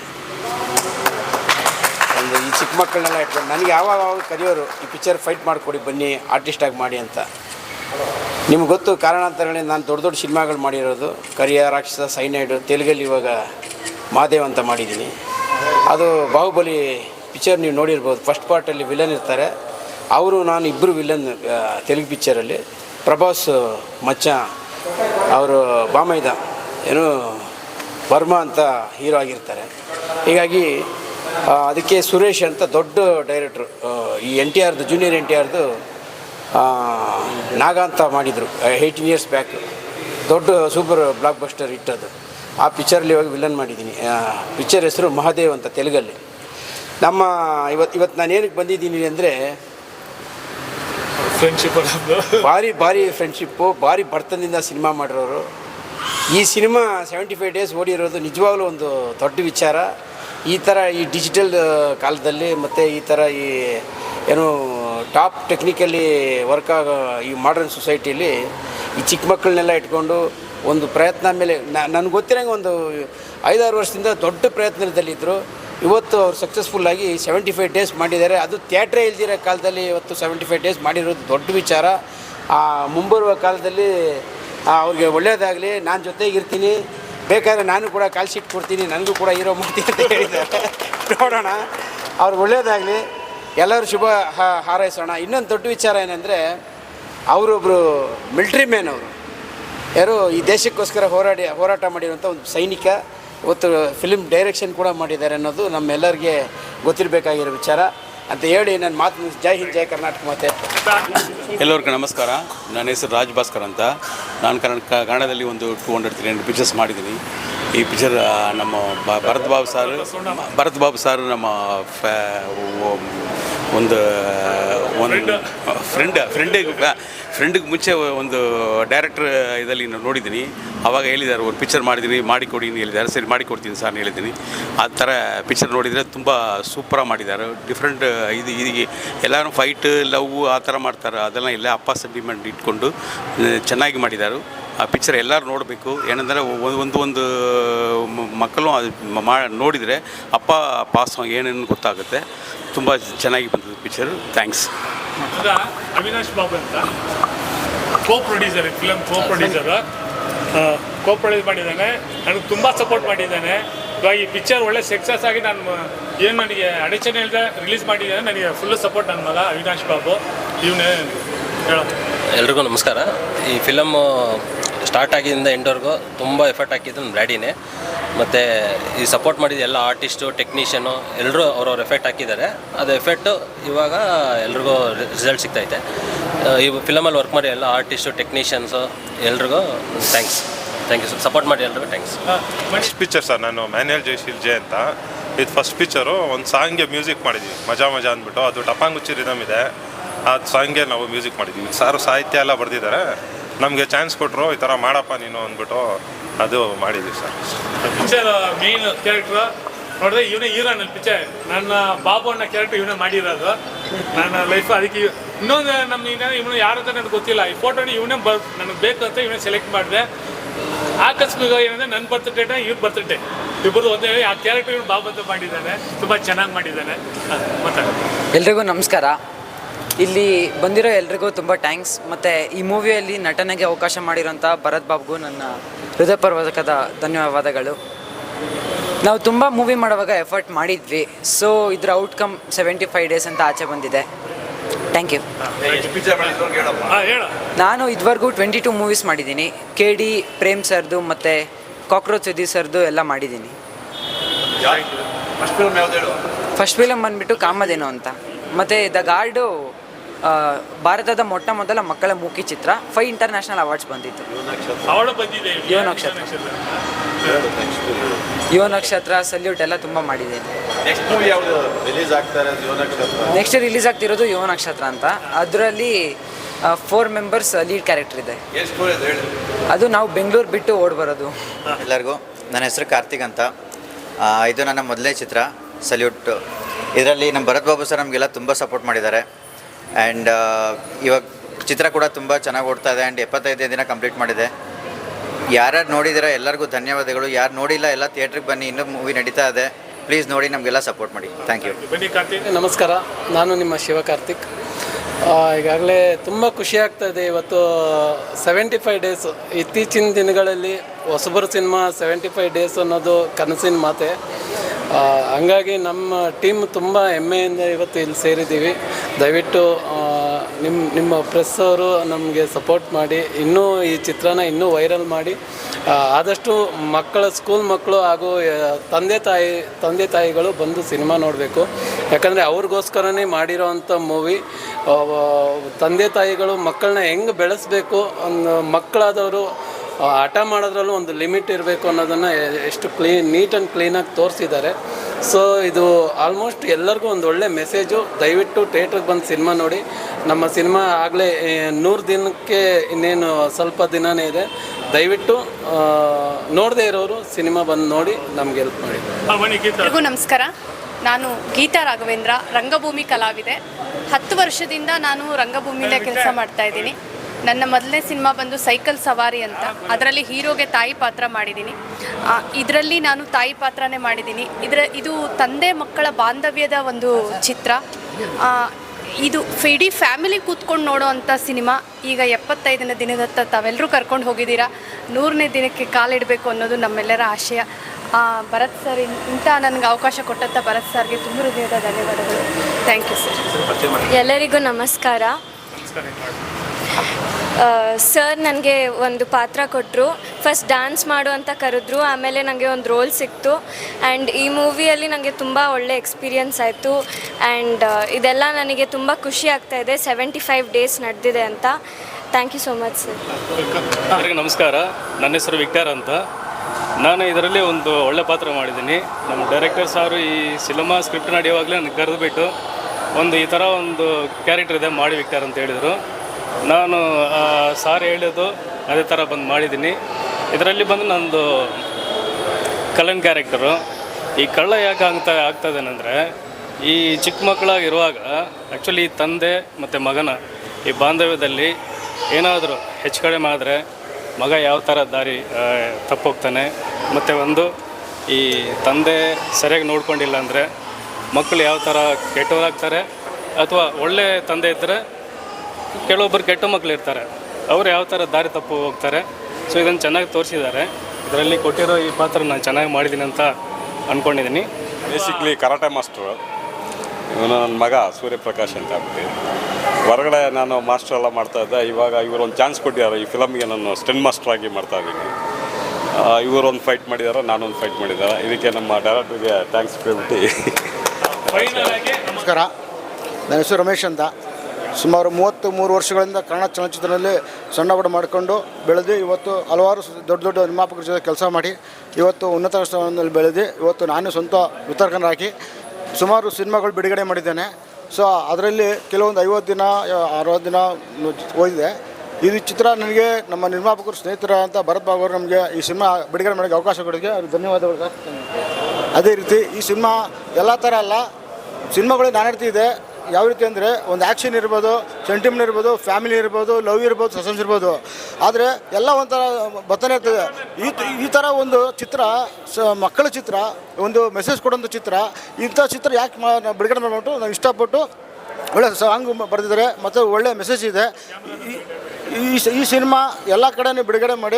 Speaker 7: ಒಂದು ಈ ಚಿಕ್ಕ ಮಕ್ಕಳನ್ನೆಲ್ಲ ಇಟ್ಕೊಂಡು ನನಗೆ ಯಾವಾಗ ಕರೆಯೋರು ಈ ಪಿಕ್ಚರ್ ಫೈಟ್ ಮಾಡಿಕೊಡಿ, ಬನ್ನಿ ಆರ್ಟಿಸ್ಟಾಗಿ ಮಾಡಿ ಅಂತ. ನಿಮ್ಗೆ ಗೊತ್ತು, ಕಾರಣಾಂತರಗಳಿಂದ ನಾನು ದೊಡ್ಡ ದೊಡ್ಡ ಸಿನಿಮಾಗಳು ಮಾಡಿರೋದು. ಕರಿಯ, ರಾಕ್ಷಸ, ಸೈನೈಡು, ತೆಲುಗಲ್ಲಿ ಇವಾಗ ಮಾದೇವ್ ಅಂತ ಮಾಡಿದ್ದೀನಿ. ಅದು ಬಾಹುಬಲಿ ಪಿಕ್ಚರ್ ನೀವು ನೋಡಿರ್ಬೋದು. ಫಸ್ಟ್ ಪಾರ್ಟಲ್ಲಿ ವಿಲನ್ ಇರ್ತಾರೆ. ಅವರು, ನಾನು ಇಬ್ಬರು ವಿಲನ್ ತೆಲುಗು ಪಿಕ್ಚರಲ್ಲಿ ಪ್ರಭಾಸ್ ಮಚ್ಚ, ಅವರು, ಬಾಮೈದ. ಏನು ವರ್ಮಾ ಅಂತ ಹೀರೋ ಆಗಿರ್ತಾರೆ. ಹೀಗಾಗಿ ಅದಕ್ಕೆ ಸುರೇಶ್ ಅಂತ ದೊಡ್ಡ ಡೈರೆಕ್ಟ್ರು ಈ ಎನ್ ಟಿ ಆರ್ದು ಜೂನಿಯರ್ ಎನ್ ಟಿ ಆರ್ದು ನಾಗ ಅಂತ ಮಾಡಿದರು ಏಯ್ಟೀನ್ ಇಯರ್ಸ್ ಬ್ಯಾಕ್ ದೊಡ್ಡ ಸೂಪರ್ ಬ್ಲಾಕ್ ಬಸ್ಟರ್ ಇಟ್ಟದು ಆ ಪಿಕ್ಚರಲ್ಲಿ ಇವಾಗ ವಿಲನ್ ಮಾಡಿದ್ದೀನಿ. ಪಿಕ್ಚರ್ ಹೆಸರು ಮಹಾದೇವ್ ಅಂತ ತೆಲುಗಲ್ಲಿ. ನಮ್ಮ ಇವತ್ತು ಇವತ್ತು ನಾನು ಏನಕ್ಕೆ ಬಂದಿದ್ದೀನಿ ಅಂದರೆ
Speaker 1: ಫ್ರೆಂಡ್ಶಿಪ್
Speaker 7: ಭಾರಿ ಭಾರಿ ಫ್ರೆಂಡ್ಶಿಪ್ಪು ಭಾರಿ ಬರ್ತನದಿಂದ ಸಿನಿಮಾ ಮಾಡಿರೋರು. ಈ ಸಿನಿಮಾ ಸೆವೆಂಟಿ ಫೈವ್ ಡೇಸ್ ಓಡಿರೋದು ನಿಜವಾಗ್ಲೂ ಒಂದು ದೊಡ್ಡ ವಿಚಾರ. ಈ ಥರ ಈ ಡಿಜಿಟಲ್ ಕಾಲದಲ್ಲಿ ಮತ್ತು ಈ ಥರ ಈ ಏನು ಟಾಪ್ ಟೆಕ್ನಿಕಲಿ ವರ್ಕ್ ಆಗೋ ಈ ಮಾಡರ್ನ್ ಸೊಸೈಟಿಯಲ್ಲಿ ಈ ಚಿಕ್ಕ ಮಕ್ಕಳನ್ನೆಲ್ಲ ಇಟ್ಕೊಂಡು ಒಂದು ಪ್ರಯತ್ನ ಮೇಲೆ ನನಗೆ ಗೊತ್ತಿರೋಂಗೆ ಒಂದು ಐದಾರು ವರ್ಷದಿಂದ ದೊಡ್ಡ ಪ್ರಯತ್ನದಲ್ಲಿದ್ದರು ಇವತ್ತು ಅವ್ರು ಸಕ್ಸಸ್ಫುಲ್ಲಾಗಿ ಸೆವೆಂಟಿ ಫೈವ್ ಡೇಸ್ ಮಾಡಿದ್ದಾರೆ. ಅದು ಥಿಯೇಟ್ರೇ ಇಲ್ದಿರೋ ಕಾಲದಲ್ಲಿ ಇವತ್ತು ಸೆವೆಂಟಿ ಫೈವ್ ಡೇಸ್ ಮಾಡಿರೋದು ದೊಡ್ಡ ವಿಚಾರ. ಆ, ಮುಂಬರುವ ಕಾಲದಲ್ಲಿ ಅವ್ರಿಗೆ ಒಳ್ಳೆಯದಾಗಲಿ ನಾನು ಜೊತೆಗೆ ಇರ್ತೀನಿ. ಬೇಕಾದರೆ ನಾನು ಕೂಡ ಕಾಲ್ ಕೊಡ್ತೀನಿ, ನನಗೂ ಕೂಡ ಹೀರೋ ಮಾಡ್ತೀನಿ ಅಂತ ಹೇಳಿದ್ದಾರೆ. ನೋಡೋಣ. ಅವ್ರಿಗೆ ಒಳ್ಳೆಯದಾಗಲಿ ಎಲ್ಲರೂ ಶುಭ ಹಾರೈಸೋಣ. ಇನ್ನೊಂದು ದೊಡ್ಡ ವಿಚಾರ ಏನಂದರೆ ಅವರೊಬ್ಬರು ಮಿಲ್ಟ್ರಿ ಮ್ಯಾನ್ ಅವರು. ಯಾರು ಈ ದೇಶಕ್ಕೋಸ್ಕರ ಹೋರಾಡಿ, ಹೋರಾಟ ಮಾಡಿರುವಂಥ ಒಂದು ಸೈನಿಕ, ಇವತ್ತು ಫಿಲ್ಮ್ ಡೈರೆಕ್ಷನ್ ಕೂಡ ಮಾಡಿದ್ದಾರೆ ಅನ್ನೋದು ನಮ್ಮೆಲ್ಲರಿಗೆ ಗೊತ್ತಿರಬೇಕಾಗಿರೋ ವಿಚಾರ. ಅಂತ ಹೇಳಿ ನನ್ನ ಮಾತು ಜೈ ಹಿಂದ್, ಜೈ ಕರ್ನಾಟಕ ಮತ್ತೆ
Speaker 8: ಎಲ್ಲರಿಗೂ ನಮಸ್ಕಾರ. ನನ್ನ ಹೆಸರು ರಾಜ್ ಭಾಸ್ಕರ್ ಅಂತ. ನಾನು ಕನ್ನಡ ಕನ್ನಡದಲ್ಲಿ ಒಂದು two hundred, three hundred pictures ಮಾಡಿದ್ದೀನಿ. ಈ ಪಿಕ್ಚರ್ ನಮ್ಮ ಭರತ್ ಬಾಬು ಸರ್, ಭರತ್ ಬಾಬು ಸರ್ ನಮ್ಮ ಒಂದು ಒಂದು ಫ್ರೆಂಡ್ ಫ್ರೆಂಡಿಗೆ ಫ್ರೆಂಡಿಗೆ ಮುಂಚೆ ಒಂದು ಡೈರೆಕ್ಟ್ರ್ ಇದರಲ್ಲಿ ನಾನು ನೋಡಿದ್ದೀನಿ. ಆವಾಗ ಹೇಳಿದ್ದಾರೆ ಒಂದು ಪಿಕ್ಚರ್ ಮಾಡಿದ್ದೀನಿ ಮಾಡಿಕೊಡಿ ಅಂತ ಹೇಳಿದ್ದಾರೆ. ಸರಿ ಮಾಡಿಕೊಡ್ತೀನಿ ಸರ್ ಹೇಳಿದ್ದೀನಿ. ಆ ಥರ ಪಿಕ್ಚರ್ ನೋಡಿದರೆ ತುಂಬ ಸೂಪರಾಗಿ ಮಾಡಿದ್ದಾರೆ. ಡಿಫ್ರೆಂಟ್ ಇದು ಇದಿಗೆ ಎಲ್ಲರೂ ಫೈಟ್ ಲವ್ ಆ ಥರ ಮಾಡ್ತಾರೆ. ಅದೆಲ್ಲ ಇಲ್ಲ ಅಪ್ಪ ಸೆಂಟಿಮೆಂಟ್ ಇಟ್ಕೊಂಡು ಚೆನ್ನಾಗಿ ಮಾಡಿದ್ದಾರೆ. ಆ ಪಿಕ್ಚರ್ ಎಲ್ಲರೂ ನೋಡಬೇಕು. ಏನಂದರೆ ಒಂದು ಒಂದು ಒಂದು ಮಕ್ಕಳು ಅದು ಮಾ ನೋಡಿದರೆ ಅಪ್ಪ ಪಾಸ್ ಏನೇನು ಗೊತ್ತಾಗುತ್ತೆ. ತುಂಬ ಚೆನ್ನಾಗಿ ಬಂದಿದೆ ಪಿಕ್ಚರು ಥ್ಯಾಂಕ್ಸ್
Speaker 1: ಅವಿನಾಶ್ ಬಾಬು ಅಂತ co producer film co producer co produce ಮಾಡಿದ್ದಾನೆ. ನನಗೆ ತುಂಬ ಸಪೋರ್ಟ್ ಮಾಡಿದ್ದಾನೆ. ಇವಾಗ ಈ ಪಿಕ್ಚರ್ ಒಳ್ಳೆ ಸಕ್ಸಸ್ ಆಗಿ ನಾನು ಏನು ನನಗೆ ಅಡಚಣೆ ಇಲ್ಲದೆ ರಿಲೀಸ್ ಮಾಡಿದ್ದಾನೆ ನನಗೆ ಫುಲ್ ಸಪೋರ್ಟ್ ನನ್ನ ಮಗ ಅವಿನಾಶ್ ಬಾಬು. ಇವನೇ ಹೇಳೋ
Speaker 9: ಎಲ್ರಿಗೂ ನಮಸ್ಕಾರ. ಈ ಫಿಲಮ್ ಸ್ಟಾರ್ಟ್ ಆಗಿದ್ದರಿಂದ ಎಂಡವರೆಗೂ ತುಂಬ ಎಫರ್ಟ್ ಹಾಕಿದ್ದು ನಮ್ಮ ಡ್ಯಾಡಿನೇ. ಮತ್ತು ಈ ಸಪೋರ್ಟ್ ಮಾಡಿದ ಎಲ್ಲ ಆರ್ಟಿಸ್ಟು ಟೆಕ್ನಿಷಿಯನು ಎಲ್ಲರೂ ಅವ್ರವ್ರ ಎಫೆಕ್ಟ್ ಹಾಕಿದ್ದಾರೆ. ಅದು ಎಫೆಕ್ಟು ಇವಾಗ ಎಲ್ರಿಗೂ ರಿಸಲ್ಟ್ ಸಿಗ್ತೈತೆ. ಈ ಫಿಲಮಲ್ಲಿ ವರ್ಕ್ ಮಾಡಿ ಎಲ್ಲ ಆರ್ಟಿಸ್ಟು ಟೆಕ್ನಿಷಿಯನ್ಸು ಎಲ್ರಿಗೂ thanks thank you sir support ಮಾಡಿ ಎಲ್ರಿಗೂ ಥ್ಯಾಂಕ್ಸ್
Speaker 1: ಫಸ್ಟ್
Speaker 10: ಪಿಕ್ಚರ್ ಸರ್ ನಾನು ಮ್ಯಾನ್ಯಲ್ ಜಯಶೀಲ್ ಜೆ ಅಂತ. ಇದು ಫಸ್ಟ್ ಪಿಕ್ಚರು ಒಂದು ಸಾಂಗ್ಗೆ ಮ್ಯೂಸಿಕ್ ಮಾಡಿದ್ವಿ. ಮಜಾ ಮಜಾ ಅಂದ್ಬಿಟ್ಟು. ಅದು ಟಪಾಂಗುಚ್ಚಿ ರಿದಮ್ ಇದೆ. ಆ ಸಾಂಗ್ಗೆ ನಾವು ಮ್ಯೂಸಿಕ್ ಮಾಡಿದ್ವಿ. ಸಾರು ಸಾಹಿತ್ಯ ಎಲ್ಲ ಬರೆದಿದ್ದಾರೆ. ನಮಗೆ ಚಾನ್ಸ್ ಕೊಟ್ಟರು ಈ ಥರ ಮಾಡಪ್ಪ ನೀನು ಅಂದ್ಬಿಟ್ಟು ಅದು ಮಾಡಿದ್ವಿ ಸರ್.
Speaker 1: ಪಿಕ್ಚರ್ ಮೇನ್ ಕ್ಯಾರೆಕ್ಟರ್ ನೋಡಿದ್ರೆ ಇವನೇ ಹೀರೋ ನನ್ನ ಪಿಕ್ಚರ್ ನನ್ನ ಬಾಬು ಅನ್ನೋ ಕ್ಯಾರೆಕ್ಟರ್ ಇವನೇ ಮಾಡಿರೋದು. ನನ್ನ ಲೈಫ್ ಅದಕ್ಕೆ ಇನ್ನೊಂದು ನಮ್ಮ ಇವನು ಯಾರು ಅಂತ ನನಗೆ ಗೊತ್ತಿಲ್ಲ. ಈ ಫೋಟೋನ ಇವನೇ ಬರ್ ನನಗೆ ಬೇಕು ಅಂತ ಇವನೇ ಸೆಲೆಕ್ಟ್ ಮಾಡಿದೆ. ಆಕಸ್ಮಿಕ ಏನಂದ್ರೆ ನನ್ನ ಬರ್ತಡೇ ಇವ್ರ ಬರ್ತಡೇ ಇಬ್ಬರು ಒಂದೇ ಆ ಕ್ಯಾರೆಕ್ಟರ್ ಇವನು ಬಾಬು ಅಂತ ಮಾಡಿದ್ದಾನೆ. ತುಂಬ ಚೆನ್ನಾಗಿ ಮಾಡಿದ್ದಾನೆ. ಮತ್ತೆ
Speaker 11: ಎಲ್ರಿಗೂ ನಮಸ್ಕಾರ. ಇಲ್ಲಿ ಬಂದಿರೋ ಎಲ್ರಿಗೂ ತುಂಬ ಥ್ಯಾಂಕ್ಸ್. ಮತ್ತು ಈ ಮೂವಿಯಲ್ಲಿ ನಟನೆಗೆ ಅವಕಾಶ ಮಾಡಿರೋಂಥ ಭರತ್ ಬಾಬ್ಗೂ ನನ್ನ ಹೃದಯಪೂರ್ವಕದ ಧನ್ಯವಾದಗಳು. ನಾವು ತುಂಬ ಮೂವಿ ಮಾಡುವಾಗ ಎಫರ್ಟ್ ಮಾಡಿದ್ವಿ. ಸೊ ಇದರ ಔಟ್ಕಮ್ ಸೆವೆಂಟಿ ಫೈವ್ ಡೇಸ್ ಅಂತ ಆಚೆ ಬಂದಿದೆ. ಥ್ಯಾಂಕ್ ಯು ನಾನು ಇದುವರೆಗೂ ಟ್ವೆಂಟಿ ಟೂ ಮೂವೀಸ್ ಮಾಡಿದ್ದೀನಿ. ಕೆ ಡಿ ಪ್ರೇಮ್ ಸರ್ದು ಮತ್ತು ಕಾಕ್ರೋಚ್ ಸುದೀಪ್ ಸರ್ದು ಎಲ್ಲ ಮಾಡಿದ್ದೀನಿ. ಫಸ್ಟ್ ಫಿಲಮ್ ಬಂದ್ಬಿಟ್ಟು ಕಾಮಧೇನು ಅಂತ. ಮತ್ತು ದ ಗಾರ್ಡು ಭಾರತದ ಮೊಟ್ಟ ಮೊದಲ ಮಕ್ಕಳ ಮೂಕಿ ಚಿತ್ರ ಫೈವ್ ಇಂಟರ್ನ್ಯಾಷನಲ್ ಅವಾರ್ಡ್ಸ್ ಬಂದಿತ್ತು. ಯುವ ನಕ್ಷತ್ರ. ಯುವ ನಕ್ಷತ್ರ ಸಲ್ಯೂಟ್ ಎಲ್ಲ ತುಂಬ ಮಾಡಿದೆ.
Speaker 10: ನೆಕ್ಸ್ಟ್ ಮೂವಿ ಯಾವುದು ರಿಲೀಸ್ ಆಗ್ತಾರೆ
Speaker 11: ನೆಕ್ಸ್ಟ್ ರಿಲೀಸ್ ಆಗ್ತಿರೋದು ಯುವ ನಕ್ಷತ್ರ ಅಂತ. ಅದರಲ್ಲಿ ಫೋರ್ ಮೆಂಬರ್ಸ್ ಲೀಡ್ ಕ್ಯಾರೆಕ್ಟರ್ ಇದೆ. ಅದು ನಾವು ಬೆಂಗಳೂರು ಬಿಟ್ಟು ಓಡ್ ಬರೋದು.
Speaker 12: ಎಲ್ಲರಿಗೂ ನನ್ನ ಹೆಸರು ಕಾರ್ತಿಕ್ ಅಂತ. ಇದು ನನ್ನ ಮೊದಲನೇ ಚಿತ್ರ ಸಲ್ಯೂಟ್ ಇದರಲ್ಲಿ ನಮ್ಮ ಭರತ್ ಬಾಬು ಸರ್ ನಮಗೆಲ್ಲ ತುಂಬ ಸಪೋರ್ಟ್ ಮಾಡಿದ್ದಾರೆ. ಆ್ಯಂಡ್ ಇವಾಗ ಚಿತ್ರ ಕೂಡ ತುಂಬ ಚೆನ್ನಾಗಿ ಓಡ್ತಾ ಇದೆ ಆ್ಯಂಡ್ ಎಪ್ಪತ್ತೈದನೇ ದಿನ ಕಂಪ್ಲೀಟ್ ಮಾಡಿದೆ. ಯಾರ್ಯಾರು ನೋಡಿದ್ದೀರಾ ಎಲ್ಲರಿಗೂ ಧನ್ಯವಾದಗಳು. ಯಾರು ನೋಡಿಲ್ಲ ಎಲ್ಲ ಥಿಯೇಟ್ರಿಗೆ ಬನ್ನಿ ಇನ್ನೂ ಮೂವಿ ನಡೀತಾ ಇದೆ. ಪ್ಲೀಸ್ ನೋಡಿ ನಮಗೆಲ್ಲ ಸಪೋರ್ಟ್ ಮಾಡಿ. ಥ್ಯಾಂಕ್ ಯು
Speaker 13: ನಮಸ್ಕಾರ. ನಾನು ನಿಮ್ಮ ಶಿವಕಾರ್ತಿಕ್ ಈಗಾಗಲೇ ತುಂಬ ಖುಷಿ ಆಗ್ತಾ ಇದೆ. ಇವತ್ತು ಸೆವೆಂಟಿ ಫೈವ್ ಡೇಸು ಇತ್ತೀಚಿನ ದಿನಗಳಲ್ಲಿ ಹೊಸಬರು ಸಿನಿಮಾ ಸೆವೆಂಟಿ ಫೈವ್ ಡೇಸ್ ಅನ್ನೋದು ಕನಸಿನ ಮಾತೆ. ಹಂಗಾಗಿ ನಮ್ಮ ಟೀಮ್ ತುಂಬ ಹೆಮ್ಮೆಯಿಂದ ಇವತ್ತು ಇಲ್ಲಿ ಸೇರಿದ್ದೀವಿ. ದಯವಿಟ್ಟು ನಿಮ್ಮ ನಿಮ್ಮ ಪ್ರೆಸ್ ಅವರು ನಮಗೆ ಸಪೋರ್ಟ್ ಮಾಡಿ, ಇನ್ನೂ ಈ ಚಿತ್ರನ ಇನ್ನೂ ವೈರಲ್ ಮಾಡಿ ಆದಷ್ಟು ಮಕ್ಕಳ ಸ್ಕೂಲ್ ಮಕ್ಕಳು ಹಾಗೂ ತಂದೆ ತಾಯಿ, ತಂದೆ ತಾಯಿಗಳು ಬಂದು ಸಿನಿಮಾ ನೋಡಬೇಕು. ಯಾಕಂದರೆ ಅವ್ರಿಗೋಸ್ಕರನೇ ಮಾಡಿರೋವಂಥ ಮೂವಿ ತಂದೆ ತಾಯಿಗಳು ಮಕ್ಕಳನ್ನ ಹೆಂಗೆ ಬೆಳೆಸಬೇಕು ಮಕ್ಕಳಾದವರು ಆ, ಹಠ ಮಾಡೋದ್ರಲ್ಲೂ ಒಂದು ಲಿಮಿಟ್ ಇರಬೇಕು ಅನ್ನೋದನ್ನು ಎಷ್ಟು ಕ್ಲೀನ್ ನೀಟ್ ಆ್ಯಂಡ್ ಕ್ಲೀನಾಗಿ ತೋರಿಸಿದ್ದಾರೆ. ಸೊ ಇದು ಆಲ್ಮೋಸ್ಟ್ ಎಲ್ಲರಿಗೂ ಒಂದು ಒಳ್ಳೆ ಮೆಸೇಜು ದಯವಿಟ್ಟು ಥಿಯೇಟ್ರಿಗೆ ಬಂದು ಸಿನಿಮಾ ನೋಡಿ. ನಮ್ಮ ಸಿನಿಮಾ ಆಗಲೇ ನೂರು ದಿನಕ್ಕೆ ಇನ್ನೇನು ಸ್ವಲ್ಪ ದಿನವೇ ಇದೆ. ದಯವಿಟ್ಟು ನೋಡದೇ ಇರೋರು ಸಿನಿಮಾ ಬಂದು ನೋಡಿ ನಮ್ಗೆ ಹೆಲ್ಪ್ ಮಾಡಿ.
Speaker 14: ಎಲ್ರಿಗೂ ನಮಸ್ಕಾರ. ನಾನು ಗೀತಾ ರಾಘವೇಂದ್ರ ರಂಗಭೂಮಿ ಕಲಾವಿದೆ. ಹತ್ತು ವರ್ಷದಿಂದ ನಾನು ರಂಗಭೂಮಿಯಲ್ಲೇ ಕೆಲಸ ಮಾಡ್ತಾ ಇದ್ದೀನಿ. ನನ್ನ ಮೊದಲನೇ ಸಿನಿಮಾ ಬಂದು ಸೈಕಲ್ ಸವಾರಿ ಅಂತ. ಅದರಲ್ಲಿ ಹೀರೋಗೆ ತಾಯಿ ಪಾತ್ರ ಮಾಡಿದ್ದೀನಿ. ಇದರಲ್ಲಿ ನಾನು ತಾಯಿ ಪಾತ್ರನೇ ಮಾಡಿದ್ದೀನಿ. ಇದರ ಇದು ತಂದೆ ಮಕ್ಕಳ ಬಾಂಧವ್ಯದ ಒಂದು ಚಿತ್ರ. ಆ, ಇದು ಇಡೀ ಫ್ಯಾಮಿಲಿ ಕೂತ್ಕೊಂಡು ನೋಡೋ ಅಂಥ ಸಿನಿಮಾ. ಈಗ ಎಪ್ಪತ್ತೈದನೇ ದಿನದತ್ತ ತಾವೆಲ್ಲರೂ ಕರ್ಕೊಂಡು ಹೋಗಿದ್ದೀರಾ? ನೂರನೇ ದಿನಕ್ಕೆ ಕಾಲಿಡಬೇಕು ಅನ್ನೋದು ನಮ್ಮೆಲ್ಲರ ಆಶಯ. ಆ, ಭರತ್ ಸರ್ ಇಂಥ ನನಗೆ ಅವಕಾಶ ಕೊಟ್ಟಂಥ ಭರತ್ ಸರ್ಗೆ ತುಂಬ ಹೃದಯದ ಧನ್ಯವಾದಗಳು. ಥ್ಯಾಂಕ್ ಯು ಸರ್
Speaker 15: ಎಲ್ಲರಿಗೂ ನಮಸ್ಕಾರ. ಸರ್ ನನಗೆ ಒಂದು ಪಾತ್ರ ಕೊಟ್ಟರು. ಫಸ್ಟ್ ಡ್ಯಾನ್ಸ್ ಮಾಡು ಅಂತ ಕರೆದ್ರು, ಆಮೇಲೆ ನನಗೆ ಒಂದು ರೋಲ್ ಸಿಕ್ತು. ಆ್ಯಂಡ್ ಈ ಮೂವಿಯಲ್ಲಿ ನನಗೆ ತುಂಬ ಒಳ್ಳೆ ಎಕ್ಸ್ಪೀರಿಯನ್ಸ್ ಆಯಿತು. ಆ್ಯಂಡ್ ಇದೆಲ್ಲ ನನಗೆ ತುಂಬ ಖುಷಿ ಆಗ್ತಾ ಇದೆ. ಸೆವೆಂಟಿ ಫೈವ್ ಡೇಸ್ ನಡೆದಿದೆ ಅಂತ. Thank you so much sir
Speaker 16: ನಮಸ್ಕಾರ. ನನ್ನ ಹೆಸರು ವಿಕ್ಟರ್ ಅಂತ. ನಾನು ಇದರಲ್ಲಿ ಒಂದು ಒಳ್ಳೆ ಪಾತ್ರ ಮಾಡಿದ್ದೀನಿ. ನಮ್ಮ ಡೈರೆಕ್ಟರ್ ಸಾರು ಈ ಸಿನಿಮಾ ಸ್ಕ್ರಿಪ್ಟ್ ನಡೆಯುವಾಗಲೇ ನನಗೆ ಕರೆದುಬಿಟ್ಟು ಒಂದು ಈ ಥರ ಒಂದು ಕ್ಯಾರೆಕ್ಟರ್ ಇದೆ, ಮಾಡಿ ವಿಕ್ಟರ್ ಅಂತ ಹೇಳಿದರು. ನಾನು ಸಾರ್ ಹೇಳಿದ್ದು ಅದೇ ಥರ ಬಂದು ಮಾಡಿದ್ದೀನಿ. ಇದರಲ್ಲಿ ಬಂದು ನಂದು ಕಳ್ಳನ್ ಕ್ಯಾರೆಕ್ಟರು ಈ ಕಳ್ಳ ಯಾಕೆ ಆಗ್ತಾ ಆಗ್ತದೇನೆಂದರೆ ಈ ಚಿಕ್ಕ ಮಕ್ಕಳಾಗಿರುವಾಗ ಆ್ಯಕ್ಚುಲಿ ತಂದೆ ಮತ್ತು ಮಗನ ಈ ಬಾಂಧವ್ಯದಲ್ಲಿ ಏನಾದರೂ ಹೆಚ್ಚು ಕಡಿಮೆ ಆದರೆ ಮಗ ಯಾವ ಥರ ದಾರಿ ತಪ್ಪೋಗ್ತಾನೆ. ಮತ್ತು ಒಂದು ಈ ತಂದೆ ಸರಿಯಾಗಿ ನೋಡ್ಕೊಂಡಿಲ್ಲ ಅಂದರೆ ಮಕ್ಕಳು ಯಾವ ಥರ ಕೆಟ್ಟವರಾಗ್ತಾರೆ ಅಥವಾ ಒಳ್ಳೆ ತಂದೆ ಇದ್ದರೆ ಕೆಲವೊಬ್ಬರು ಕೆಟ್ಟ ಮಕ್ಕಳು ಇರ್ತಾರೆ. ಅವ್ರು ಯಾವ ಥರ ದಾರಿ ತಪ್ಪು ಹೋಗ್ತಾರೆ. ಸೊ ಇದನ್ನು ಚೆನ್ನಾಗಿ ತೋರಿಸಿದ್ದಾರೆ. ಇದರಲ್ಲಿ ಕೊಟ್ಟಿರೋ ಈ ಪಾತ್ರ ನಾನು ಚೆನ್ನಾಗಿ ಮಾಡಿದ್ದೀನಿ ಅಂತ ಅಂದ್ಕೊಂಡಿದ್ದೀನಿ
Speaker 17: ಬೇಸಿಕ್ಲಿ ಕರಾಟೆ ಮಾಸ್ಟ್ರು ಇವನು ನನ್ನ ಮಗ ಸೂರ್ಯಪ್ರಕಾಶ್ ಅಂತ ಆಗ್ಬಿಟ್ಟು. ಹೊರಗಡೆ ನಾನು ಮಾಸ್ಟರ್ ಎಲ್ಲ ಮಾಡ್ತಾ ಇದ್ದೆ. ಇವಾಗ ಇವರೊಂದು ಒಂದು ಚಾನ್ಸ್ ಕೊಟ್ಟಿದ್ದಾರೆ. ಈ ಫಿಲಮ್ಗೆ ನಾನು ಸ್ಟೆನ್ ಮಾಸ್ಟರ್ ಆಗಿ ಮಾಡ್ತಾ ಇದ್ದೀನಿ. ಇವರು ಒಂದು ಫೈಟ್ ಮಾಡಿದ್ದಾರೆ ನಾನೊಂದು ಫೈಟ್ ಮಾಡಿದ್ದಾರೆ. ಇದಕ್ಕೆ ನಮ್ಮ ಡೈರೆಕ್ಟ್ರಿಗೆ ಥ್ಯಾಂಕ್ಸ್ ಹೇಳ್ಬಿಟ್ಟು.
Speaker 2: ನಮಸ್ಕಾರ. ನನ್ನ ಹೆಸರು ರಮೇಶ್ ಅಂತ. ಸುಮಾರು ಮೂವತ್ತು, ಮೂರು ವರ್ಷಗಳಿಂದ ಕನ್ನಡ ಚಲನಚಿತ್ರದಲ್ಲಿ ಸಣ್ಣ ಪುಟ್ಟ ಮಾಡಿಕೊಂಡು ಬೆಳೆದು ಇವತ್ತು ಹಲವಾರು ದೊಡ್ಡ ದೊಡ್ಡ ನಿರ್ಮಾಪಕರ ಜೊತೆ ಕೆಲಸ ಮಾಡಿ ಇವತ್ತು ಉನ್ನತ ಸ್ಥಾನದಲ್ಲಿ ಬೆಳೆದು ಇವತ್ತು ನಾನು ಸ್ವಂತ ವಿತರಕನಾಗಿ ಸುಮಾರು ಸಿನಿಮಾಗಳು ಬಿಡುಗಡೆ ಮಾಡಿದ್ದೇನೆ. ಸೊ, ಅದರಲ್ಲಿ ಕೆಲವೊಂದು ಐವತ್ತು ದಿನ ಅರವತ್ತು ದಿನ ಹೋಗಿದೆ. ಇದು ಚಿತ್ರ ನನಗೆ ನಮ್ಮ ನಿರ್ಮಾಪಕರು ಸ್ನೇಹಿತರ ಅಂತ ಭರತ್ ಬಾಬು ಅವರು ನಮಗೆ ಈ ಸಿನಿಮಾ ಬಿಡುಗಡೆ ಮಾಡೋಕ್ಕೆ ಅವಕಾಶ ಕೊಡೋದಕ್ಕೆ ಅವ್ರಿಗೆ ಧನ್ಯವಾದಗಳು ಅದೇ ರೀತಿ ಈ ಸಿನಿಮಾ ಎಲ್ಲ ಥರ ಅಲ್ಲ, ಸಿನಿಮಾಗಳು ನಾನು ರೀತಿ ಯಾವ ರೀತಿ ಅಂದರೆ ಒಂದು ಆ್ಯಕ್ಷನ್ ಇರ್ಬೋದು ಸೆಂಟಿಮೆಂಟ್ ಇರ್ಬೋದು ಫ್ಯಾಮಿಲಿ ಇರ್ಬೋದು ಲವ್ ಇರ್ಬೋದು ಸಸನ್ಸ್ ಇರ್ಬೋದು. ಆದರೆ ಎಲ್ಲ ಒಂಥರ ಬರ್ತಾನೆ ಇರ್ತದೆ. ಈ ಈ ಥರ ಒಂದು ಚಿತ್ರ, ಸ, ಮಕ್ಕಳ ಚಿತ್ರ, ಒಂದು ಮೆಸೇಜ್ ಕೊಡೋಂಥ ಚಿತ್ರ, ಇಂಥ ಚಿತ್ರ ಯಾಕೆ ಮಾ ಬಿಡುಗಡೆ ಮಾಡಿಬಿಟ್ಟು ನಾವು ಇಷ್ಟಪಟ್ಟು ಒಳ್ಳೆ ಸಾಂಗ್ ಬರೆದಿದ್ದಾರೆ, ಮತ್ತು ಒಳ್ಳೆ ಮೆಸೇಜ್ ಇದೆ. ಈ- ಈ ಸಿನಿಮಾ ಎಲ್ಲ ಕಡೆನೂ ಬಿಡುಗಡೆ ಮಾಡಿ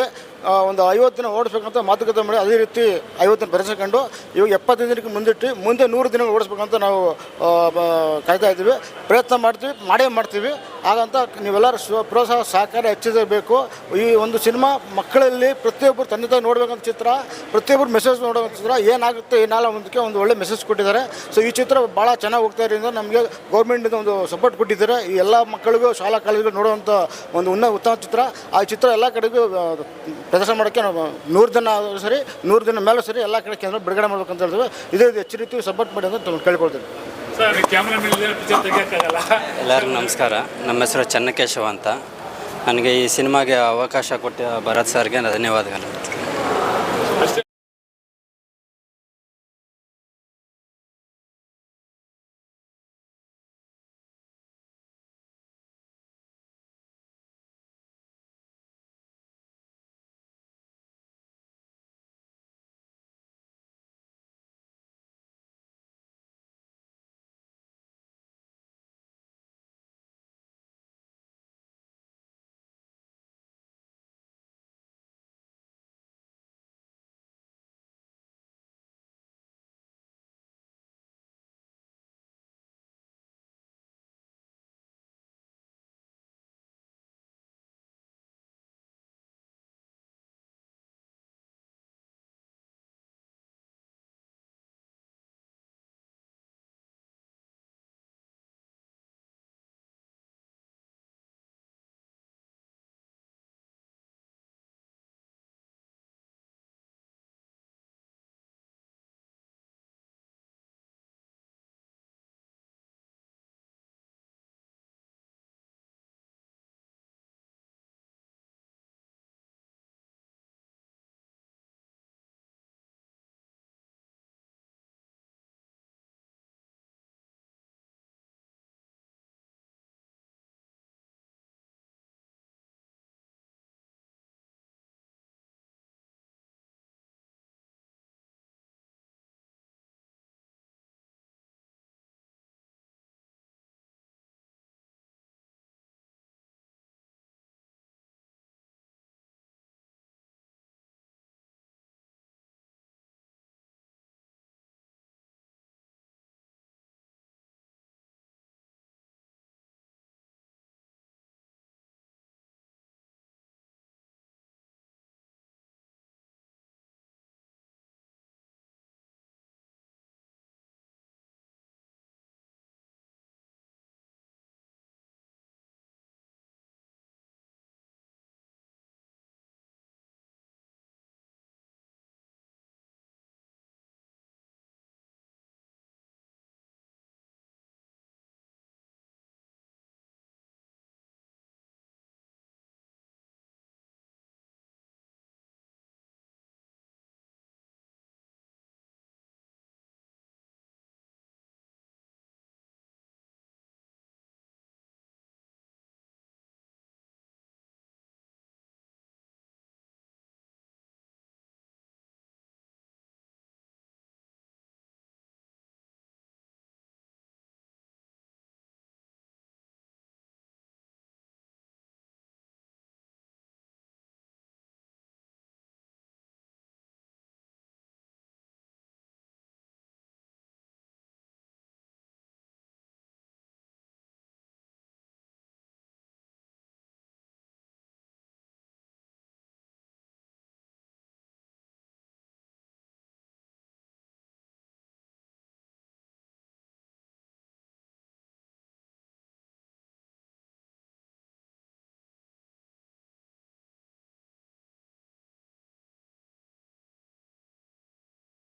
Speaker 2: ಒಂದು ಐವತ್ತು ದಿನ ಓಡಿಸ್ಬೇಕಂತ ಮಾತುಕತೆ ಮಾಡಿ ಅದೇ ರೀತಿ ಐವತ್ತು ದಿನ ಬೆರೆಸ್ಕೊಂಡು ಇವಾಗ ಎಪ್ಪತ್ತೈದು ದಿನಕ್ಕೆ ಮುಂದಿಟ್ಟು ಮುಂದೆ ನೂರು ದಿನ ಓಡಿಸ್ಬೇಕಂತ ನಾವು ಕಾಯ್ತಾ ಇದ್ದೀವಿ. ಪ್ರಯತ್ನ ಮಾಡ್ತೀವಿ, ಮಾಡೇ ಮಾಡ್ತೀವಿ. ಹಾಗಂತ ನೀವೆಲ್ಲರೂ ಸ್ವ ಪ್ರೋತ್ಸಾಹ, ಸಹಕಾರ ಹೆಚ್ಚಿಸಬೇಕು. ಈ ಒಂದು ಸಿನಿಮಾ ಮಕ್ಕಳಲ್ಲಿ ಪ್ರತಿಯೊಬ್ಬರು ತಂದೆ ತಾಯಿ ನೋಡ್ಬೇಕಂತ ಚಿತ್ರ, ಪ್ರತಿಯೊಬ್ಬರು ಮೆಸೇಜ್ ನೋಡೋಂಥ ಚಿತ್ರ, ಏನಾಗುತ್ತೆ ಏನಲ್ಲ ಒಂದಕ್ಕೆ ಒಂದು ಒಳ್ಳೆ ಮೆಸೇಜ್ ಕೊಟ್ಟಿದ್ದಾರೆ. ಸೊ ಈ ಚಿತ್ರ ಭಾಳ ಚೆನ್ನಾಗಿ ಹೋಗ್ತಾ ಇರೋದ್ರಿಂದ ನಮಗೆ ಗೌರ್ಮೆಂಟಿಂದ ಒಂದು ಸಪೋರ್ಟ್ ಕೊಟ್ಟಿದ್ದಾರೆ. ಈ ಎಲ್ಲ ಮಕ್ಕಳಿಗೂ ಶಾಲಾ ಕಾಲೇಜುಗಳು ನೋಡುವಂಥ ಒಂದು ಉನ್ನ ಉತ್ತಮ ಚಿತ್ರ. ಆ ಚಿತ್ರ ಎಲ್ಲ ಕಡೆಗೂ ಪ್ರದರ್ಶನ ಮಾಡೋಕ್ಕೆ ನಾವು ನೂರು ದಿನ ಆದರೂ ಸರಿ ನೂರು ದಿನ ಮೇಲೆ ಸರಿ ಎಲ್ಲ ಕಡೆ ಕೇಂದ್ರ ಬಿಡುಗಡೆ ಮಾಡ್ಬೇಕಂತ ಹೇಳಿದ್ವಿ ಇದೇ ಇದು ಹೆಚ್ಚು ರೀತಿ ಸಪೋರ್ಟ್ ಮಾಡಿ ಅಂತ
Speaker 1: ಕೇಳ್ಕೊಳ್ತೀವಿ.
Speaker 18: ಎಲ್ಲರಿಗೂ ನಮಸ್ಕಾರ. ನಮ್ಮ ಹೆಸರು ಚನ್ನಕೇಶವ ಅಂತ. ನನಗೆ ಈ ಸಿನಿಮಾಗೆ ಅವಕಾಶ ಕೊಟ್ಟ ಭರತ್ ಸರ್ಗೆ ಧನ್ಯವಾದಗಳು.